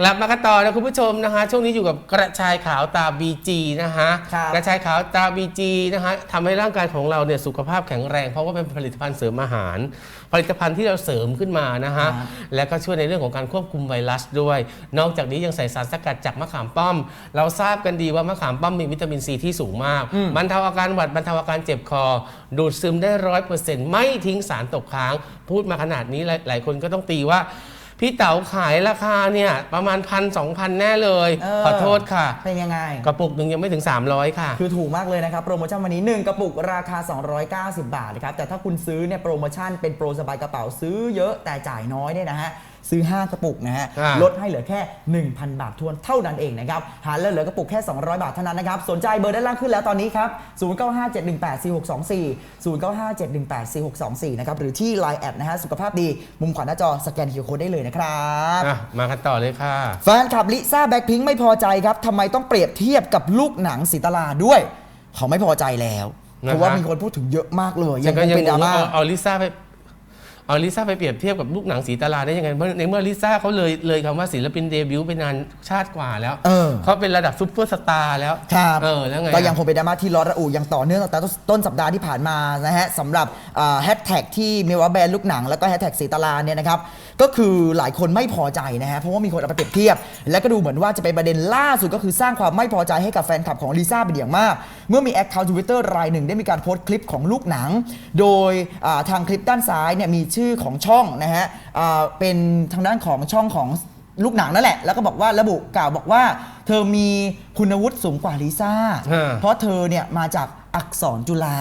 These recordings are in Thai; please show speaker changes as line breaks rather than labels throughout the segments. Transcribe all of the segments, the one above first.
กลับมากันต่อนะคุณผู้ชมนะคะ ช่วงนี้อยู่กับกระชายขาวตา BG นะคะ
ครับ
กระชายขาวตา BG นะคะทำให้ร่างกายของเราเนี่ยสุขภาพแข็งแรง เพราะว่าเป็นผลิตภัณฑ์เสริมอาหาร ผลิตภัณฑ์ที่เราเสริมขึ้นมานะคะ
ครับ
และก็ช่วยในเรื่องของการควบคุมไวรัสด้วย นอกจากนี้ยังใส่สารสกัดจากมะขามป้อม เราทราบกันดีว่ามะขามป้อมมีวิตามินซีที่สูงมาก
อืม
บรรเทาอาการหวัดบรรเทาอาการเจ็บคอ ดูดซึมได้ร้อยเปอร์เซ็นต์ไม่ทิ้งสารตกค้าง พูดมาขนาดนี้หลายหลายคนก็ต้องตีว่า พี่เต๋าขายราคาเนี่ยประมาณพันสองพันแน่เลย
เออ
ขอโทษค่ะ
เป็นยังไง
กระปุกหนึ่งยังไม่ถึง 300 ค่ะ
คือถูกมากเลยนะครับโปรโมชั่นวันนี้ 1 กระปุกราคา 290 บาทนะครับแต่ถ้าคุณซื้อเนี่ยโปรโมชั่นเป็นโปรสบายกระเป๋าซื้อเยอะแต่จ่ายน้อยเนี่ยนะฮะ ซื้อ 5 กระปุกนะฮะ
อ่า
ลดให้เหลือแค่ 1,000 บาททวนเท่านั้นเองนะครับหารแล้วเหลือกระปุกแค่ 200 บาทเท่านั้นนะครับสนใจเบอร์ด้านล่างขึ้นแล้วตอนนี้ครับ 0957184624 0957184624 นะครับหรือที่ Line แอดนะฮะสุขภาพดีมุมขวาหน้าจอสแกนคิวโคดได้เลยนะครับ
อะมากันต่อเลยค่ะ
แฟนคลับลิซ่าแบ็คพิงค์ไม่พอใจครับทำไมต้องเปรียบเทียบกับลูกหนังสีตลาด้วย เขาไม่พอใจแล้ว
นะครับ
เพราะว่ามีคนพูดถึงเยอะมากเลย
ยั
ยังง
ก็
คง
ยัง
เป็นดราม่า
เอาเอาลิซ่าไป เอาลิซ่าไปเปรียบเทียบกับลูกหนังสีตาราได้ยังไงเมื่อในเมื่อลิซ่าเขาเลยเลยคำว่าศิลปินเดบิวต์ไปนานชาติกว่าแล้ว
เออ
เขาเป็นระดับซุปเปอร์สตาร์แล้ว
ครับ
เออแล้วไง
ก็ยังคงเป็นดราม่าที่ร้อนระอุอย่างต่อเนื่องตั้งแต่ต้นสัปดาห์ที่ผ่านมานะฮะสำหรับแฮชแท็กที่มีว่าแบรนด์ลูกหนัง แล้วก็แฮชแท็กสีตลาเนี่ยนะครับก็คือหลายคนไม่พอใจนะฮะเพราะว่ามีคนเอาไปเปรียบเทียบ และก็ดูเหมือนว่าจะเป็นประเด็นล่าสุดก็คือสร้างความไม่พอใจให้กับแฟนคลับของลิซ่าเป็นอย่างมาก เมื่อมีแอคเคาท์ทวิตเตอร์รายหนึ่งได้มีการโพสต์คลิปของลูกหนัง โดยอ่าทางคลิปด้านซ้ายเนี่ยมีชื่อของช่องนะฮะอ่าเป็นทางด้านของช่องของลูกหนังนั่นแหละ แล้วก็บอกว่าระบุกล่าวบอกว่า เธอมีคุณวุฒิสูงกว่าลิซ่า
ฮะ
เพราะเธอเนี่ยมาจากอักษรจุฬา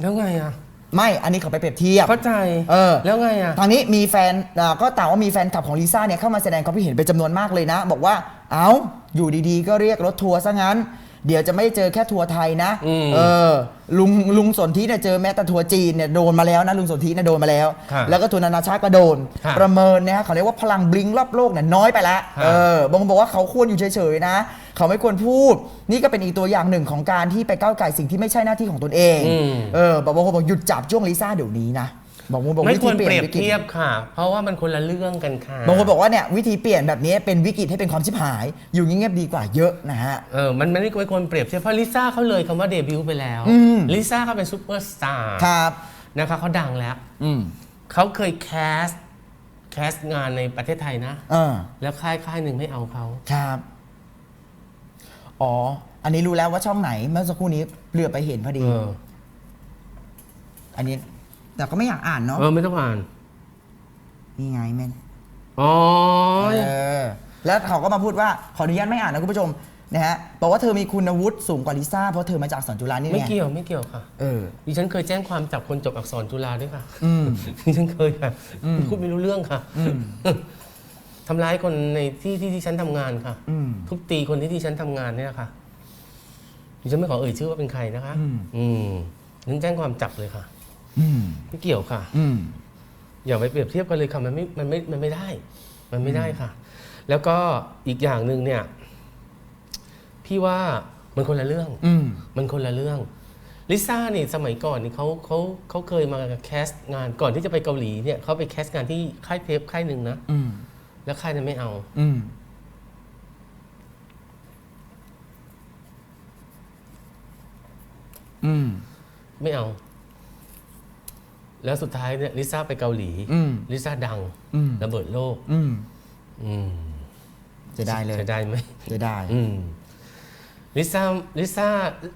แล้วไงอะ
ไม่ อันนี้เขาไปเปรียบเทียบ
เข้าใจ
เออ
แล้วไงอะ
ทางนี้มีแฟนอ่าก็ต่างว่ามีแฟนคลับของลิซ่าเนี่ยเข้ามาแสดงความคิดเห็นเป็นจำนวนมากเลยนะ บอกว่า เอ้า อยู่ดีๆ ก็เรียกรถทัวร์ซะงั้น เดี๋ยวจะไม่เจอแค่ทัวร์ไทยนะ
อืม
เออลุงลุงสนธิเนี่ยเจอแม้แต่ทัวร์จีนเนี่ยโดนมาแล้วนะลุงสนธิเนี่ยโดนมาแล้ว
ครับ
แล้วก็ทัวร์นานาชาติก็โดน
ครับ
ประเมินนะฮะเขาเรียกว่าพลังบลิงก์รอบโลกเนี่ยน้อยไปแล้ว
ครับ
เออบางคนบอกว่าเขาควรอยู่เฉยๆนะ เขาไม่ควรพูด นี่ก็เป็นอีกตัวอย่างหนึ่งของการที่ไปก้าวไก่สิ่งที่ไม่ใช่หน้าที่ของตนเอง
อืม
เออบอกบางคนบอกหยุดจับจ้วงลิซ่าเดี๋ยวนี้นะ บอกว่าบอก
ไม่
วิ
คว
ธี
ร
เป
เปรี
ลี่
ย
ย
บ
นวิกฤต
เทียบค่ะ เพราะว่ามันคนละเรื่องกันค่ะ
บางคนบอกว่าเนี่ยวิธีเปลี่ยนแบบนี้เป็นวิกฤตให้เป็นความชิบหาย อยู่เงียบๆดีกว่าเยอะนะฮะ
เออมันไม่ได้ควรเปรียบเทียบเพราะลิซ่าเขาเลยคำว่าเดบิวต์ไปแล้ว
อืม
ลิซ่าเขาเป็นซูเปอร์สตาร์
ครับ
นะคะเขาดังแล้ว
อืม
เขาเคยแคสแคสงานในประเทศไทยนะ
เออ
แล้วค่ายค่ายหนึ่งไม่เอาเขา
ครับ อ๋อ อันนี้รู้แล้วว่าช่องไหนเมื่อสักครู่นี้เลือไปเห็นพอดี
เออ
อันนี้ แต่ก็ไม่อยากอ่านเนาะ
เออไม่ต้องอ่าน
นี่ไงแม่น
อ๋อ
เออแล้วเขาก็มาพูดว่าขออนุญาตไม่อ่านนะคุณผู้ชมนะฮะบอกว่าเธอมีคุณวุฒิสูงกว่าลิซ่าเพราะเธอมาจากสอนจุฬานี่
ไม่
ไง
เกี่ยวไม่เกี่ยวค่ะ
เออ
ดิฉันเคยแจ้งความจับคนจบอักษรจุฬาด้วยค่ะ
อืม
ดิฉันเคยค่ะ
อืม
พูดไม่รู้เรื่องค่ะ
อืม
ทำร้ายคนในที่ที่ที่ฉันทำงานค่ะ
อืม
ทุบตีคนที่ที่ฉันทำงานเนี่ยค่ะดิฉันไม่ขอเอ่ยชื่อว่าเป็นใครนะคะ
อืม
อืมฉันแจ้งความจับเลยค่ะ
อืม
ไม่เกี่ยวค่ะ
อืม
อย่าไปเปรียบเทียบกันเลยค่ะมันไม่มันไม่มันไม่ได้ มันไม่ได้ค่ะ แล้วก็อีกอย่างหนึ่งเนี่ย พี่ว่ามันคนละเรื่อง
อืม
มันคนละเรื่องลิซ่านี่สมัยก่อนนี่เขาเขาเขาเคยมาแคสต์งานก่อนที่จะไปเกาหลีเนี่ยเขาไปแคสต์งานที่ค่ายเทปค่ายหนึ่งนะ
อืม
แล้วค่ายนั้นไม่เอา
อืม อืม
ไม่เอา แล้วสุดท้ายเนี่ยลิซ่าไปเกาหลี
อืม
ลิซ่าดัง
อืม
ระเบิดโลก
อืม
อืม
จะได้เลย
ใช้ได้ไหม
จะได้
อืมลิซ่าลิซ่า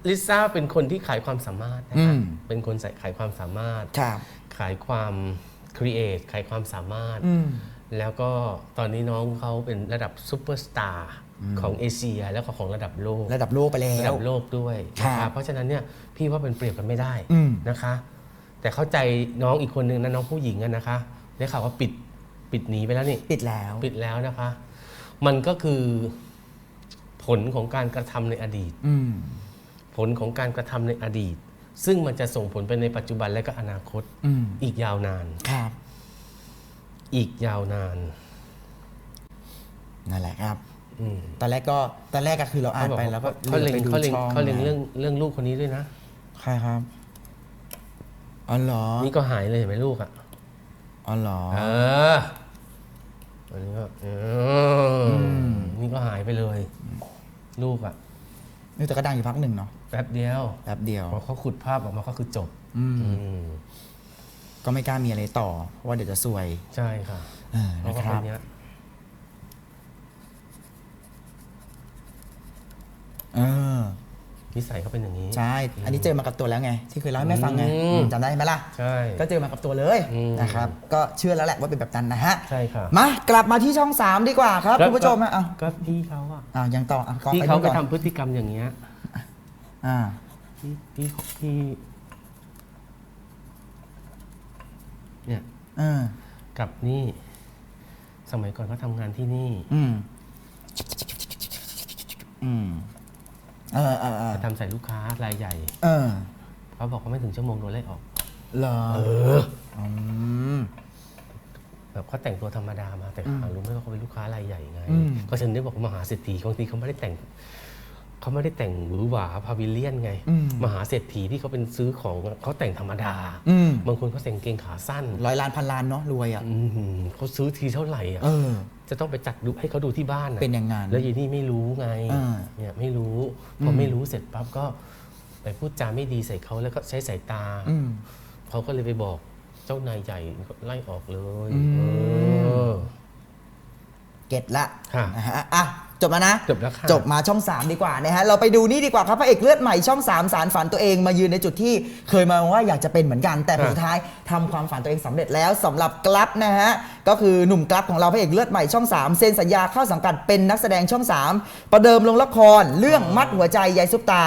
ลิซ่าเป็นคนที่ขายความสามารถนะคะ
อืม
เป็นคนใส่ขายความสามารถ
ครับ
ขายความครีเอทขายความสามารถ
อืม
แล้วก็ตอนนี้น้องเขาเป็นระดับซูเปอร์สตาร์ของเอเชียแล้วก็ของระดับโลก
ระดับโลกไปแล้
ระ
ว
ดับโลกด้วยนะ
ครั
คะ
บ
เพราะฉะนั้นเนี่ยพี่ว่าเป็นเปรียบกันไม่ได้
อืม
นะคะ แต่เข้าใจน้องอีกคนนึงนะน้องผู้หญิงอะนะคะได้ข่าวว่าปิดปิดหนีไปแล้วนี่
ปิดแล้ว
ปิดแล้วนะคะ มันก็คือผลของการกระทำในอดีต
อืม
ผลของการกระทำในอดีต ซึ่งมันจะส่งผลไปในปัจจุบันและก็อนาคต
อืม
อีกยาวนาน
ครับ
อีกยาวนาน
นั่นแหละครับ
อืม
ตอนแรกก็ตอนแรกก็คือเราอ่านไปแล้วก็
เขาเล็ง
ไปดู
เขาเล็ง
ช่อง
เขาเล็ง
นะ
เรื่องเรื่องลูกคนนี้ด้วยนะ
ใครครับ อ๋อเหรอ
นี่ก็หายเลยเห็นไหมลูกอะ
อ๋อเหรอ
เอออันนี้ก็เออนี่ก็หายไปเลย ลูกอะ
นี่แต่ก็ดังอยู่พักหนึ่งเนาะ
แป๊บเดียว
แป๊บเดียว
พอเขาขุดภาพออกมาก็คือจบ
อืม
อืม
ก็ไม่กล้ามีอะไรต่อเพราะว่าเดี๋ยวจะซวย
ใช่ค่ะ
เออ
เพราะ
นะ
ว่า
ค
ค
รั
น
บ
เนี้ย
เออ
นิสัยเขาเป็นอย่างนี้
ใช่ อันนี้เจอมากับตัวแล้วไง ที่เคยเล่าให้แม่ฟังไง
อืม
อืม จำได้ไหมล่ะ
ใช่
ก็เจอมากับตัวเลย
อืม
นะครับ ก็เชื่อแล้วแหละว่าเป็นแบบนั้นนะฮะ
ใช่ค่ะ
มากลับมาที่ช่อง 3 ดีกว่าครับ
แล้ว
คุณผู้ชมฮะอะ
ก็พี่เขาอะ
อะยังต่ออะก่อน
พี่
ไป
เขา
นู่น
ก็
ก่อน
ทำพฤติกรรมอย่างเงี้ย
อ่า
พี่พี่พี่เนี่ย
เออ
กับนี่ สมัยก่อนเขาทำงานที่นี่
อืมอืม เออเออเออ
จะทำใส่ลูกค้ารายใหญ่
เออ
เขาบอกว่าไม่ถึงชั่วโมงโดนไล่ออก
เหรอ
เออ
อืม
แบบเขาแต่งตัวธรรมดามาแต่หารู้ไหมว่าเขาเป็นลูกค้ารายใหญ่ไง
อืม
ก็ฉันได้บอกว่ามหาเศรษฐีบางทีเขาไม่ได้แต่ง เขาไม่ได้แต่งหวือหวาพาวิเลียนไง
อืม
มหาเศรษฐีที่เขาเป็นซื้อของเขาแต่งธรรมดา
อืม
บางคนเขาแต่งเกงขาสั้น
ร้อยล้านพันล้านเนาะรวยอะ
อื้อหือเขาซื้อทีเท่าไหร่อะ
เออ
จะต้องไปจัดดูให้เขาดูที่บ้านน่ะ
เป็นอย่างงั้น
แล้วยีนี่ไม่รู้ไง
อ่า
เนี่ยไม่รู้พอไม่รู้เสร็จปั๊บก็ไปพูดจาไม่ดีใส่เขาแล้วก็ใช้สายตา
อืม
เขาก็เลยไปบอกเจ้านายใหญ่ไล่ออกเลย
อืม
เออ
เก็ตละ
ค่ะ
นะฮะอะ จบแล้วนะ
จบแล้วค่ะ
จบมาช่อง 3 ดีกว่านะฮะเราไปดูนี่ดีกว่าครับพระเอกเลือดใหม่ช่อง 3 สารฝันตัวเองมายืนในจุดที่เคยมาว่าอยากจะเป็นเหมือนกันแต่ผล
ฮะ
สุดท้ายทำความฝันตัวเองสำเร็จแล้วสำหรับกลับนะฮะก็คือหนุ่มกลับของเราพระเอกเลือดใหม่ช่อง 3 เซ็นสัญญาเข้าสังกัดเป็นนักแสดงช่อง 3 ประเดิมลงละครเรื่องมัดหัวใจยายซุปตา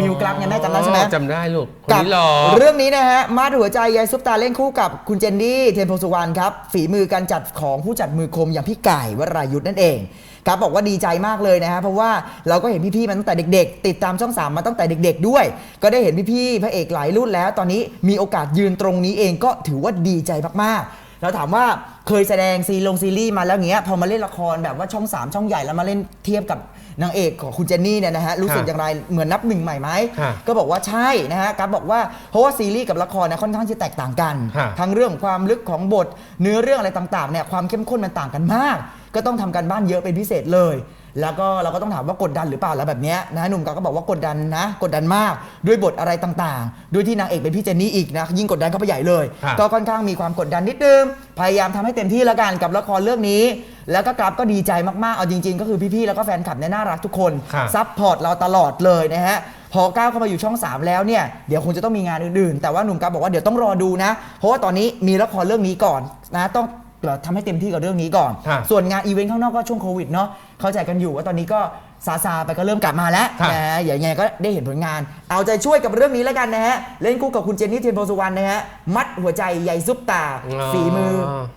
มิวกลับไงแม่จำได้ใช่ไหม
อ๋อจำได้ลูกคน
กับ
นี้หรอ
เรื่องนี้นะฮะมาดหัวใจยายซุปตาเล่นคู่กับคุณเจนนี่เทยนโพสุวรรณครับฝีมือการจัดของผู้จัดมือคมอย่างพี่ไก่วรายุทธ์นั่นเอง ครับบอกว่าดีใจมากเลยนะฮะเพราะว่าเราก็เห็นพี่ๆมันตั้งแต่เด็ก ๆ ติดตามช่อง 3 มาตั้งแต่เด็ก ๆ ด้วย ก็ได้เห็นพี่ๆพระเอกหลายรุ่นแล้ว ตอนนี้มีโอกาสยืนตรงนี้เองก็ถือว่าดีใจมากๆเราถามว่าเคยแสดงซีลงซีรีส์มาแล้วเงี้ยพอมาเล่นละครแบบว่าช่อง 3 ช่องใหญ่แล้วมาเล่นเทียบกับ นางเอกของคุณเจนนี่เนี่ยนะฮะรู้สึก
ค่ะ
อย่างไรเหมือนนับหนึ่งใหม่ไหม
ค่ะ
ก็บอกว่าใช่นะฮะกับบอกว่าเพราะว่าซีรีส์กับละครเนี่ยค่อนข้างจะแตกต่างกัน
ฮะ
ทั้งเรื่องความลึกของบทเนื้อเรื่องอะไรต่างๆเนี่ยความเข้มข้นมันต่างกันมาก ก็ต้องทำกันบ้านเยอะเป็นพิเศษเลย แล้วก็เราก็ต้องถามว่ากดดันหรือเปล่าแล้วแบบเนี้ยนะหนุ่มก็บอกว่ากดดันนะ กดดันมากด้วยบทอะไรต่างๆ ด้วยที่นางเอกเป็นพี่เจนนี่อีกนะยิ่งกดดันเข้าไปใหญ่เลย
ฮะ
ก็ค่อนข้างมีความกดดันนิดนึงพยายามทำให้เต็มที่แล้วกันกับละครเรื่องนี้ แล้วก็กราฟก็ดีใจมากๆเอาจริง ๆ ก็คือพี่ๆแล้วก็แฟนคลับเนี่ยน่ารักทุกคน
ค่ะ
ซัพพอร์ตเราตลอดเลยนะฮะ พอก้าวเข้ามาอยู่ช่อง 3 แล้วเนี่ย เดี๋ยวคงจะต้องมีงานอื่นๆ แต่ว่าหนุ่มกัฟบอกว่าเดี๋ยวต้องรอดูนะ เพราะว่าตอนนี้มีละครเรื่องนี้ก่อนนะ ต้อง เราทำให้เต็มที่กับเรื่องนี้ก่อน
ค่ะ
ส่วนงานอีเวนต์ข้างนอกก็ช่วงโควิดเนาะเข้าใจกันอยู่ว่าตอนนี้ก็ซาซาๆไปก็เริ่มกลับมาแล้ว
ค่ะ
นะอย่างไงก็ได้เห็นผลงาน เอาใจช่วยกับเรื่องนี้แล้วกันนะฮะเล่นคู่กับคุณเจนนี่เทียนโพสุวรรณนะฮะมัดหัวใจใยซุปตาฝีมือ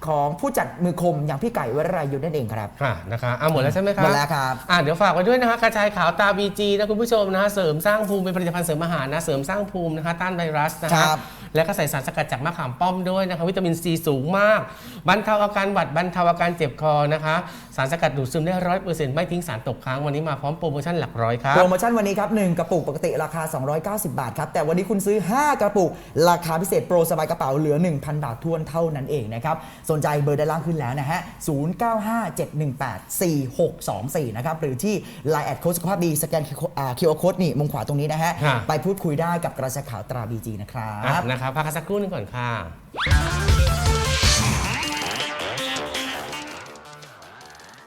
ของผู้จัดมือคมอย่างพี่ไก่วรายุทธ์นั่นเองครับ
ค่ะนะคะอะหมดแล้วใช่ไหมครับ
หมดแล้วครับ
อะเดี๋ยวฝากไว้ด้วยนะคะกระจายขาวตาบีจีนะคุณผู้ชมนะเสริมสร้างภูมิเป็นผลิตภัณฑ์เสริมอาหารนะเสริมสร้างภูมินะคะต้านไวรัสนะ
ครั
คะ
บ
แล้วก็ใส่สารสกัดจากมะขามป้อมด้วยนะคะ วิตามินซีสูงมาก บรรเทาอาการหวัดบรรเทาอาการเจ็บคอนะคะ สารสกัดดูดซึมได้ร้อยเปอร์เซ็นต์ไม่ทิ้งสารตกค้างวันนี้มาพร้อมโปรโมชั่นหลักร้อยครับ
โปรโมชั่นวันนี้ครับ1กระปุกปกติราคา 290 บาทครับ แต่วันนี้คุณซื้อ 5 กระปุก ราคาพิเศษโปรสบายกระเป๋าเหลือ 1,000 บาททวนเท่านั้นเองนะครับ สนใจเบอร์ด้านล่างขึ้นแล้วนะฮะ 0957184624 นะครับ หรือที่ Line แอดโค้ดสุขภาพดีสแกนคิวอาร์โค้ดนี่มุมขวาตรงนี้นะฮะ
ค่ะ
ไปพูดคุยได้กับกระแสข่าวตราบีจีนะครับ
อะนะครับพักกันสักครู่หนึงก่อนค่ะ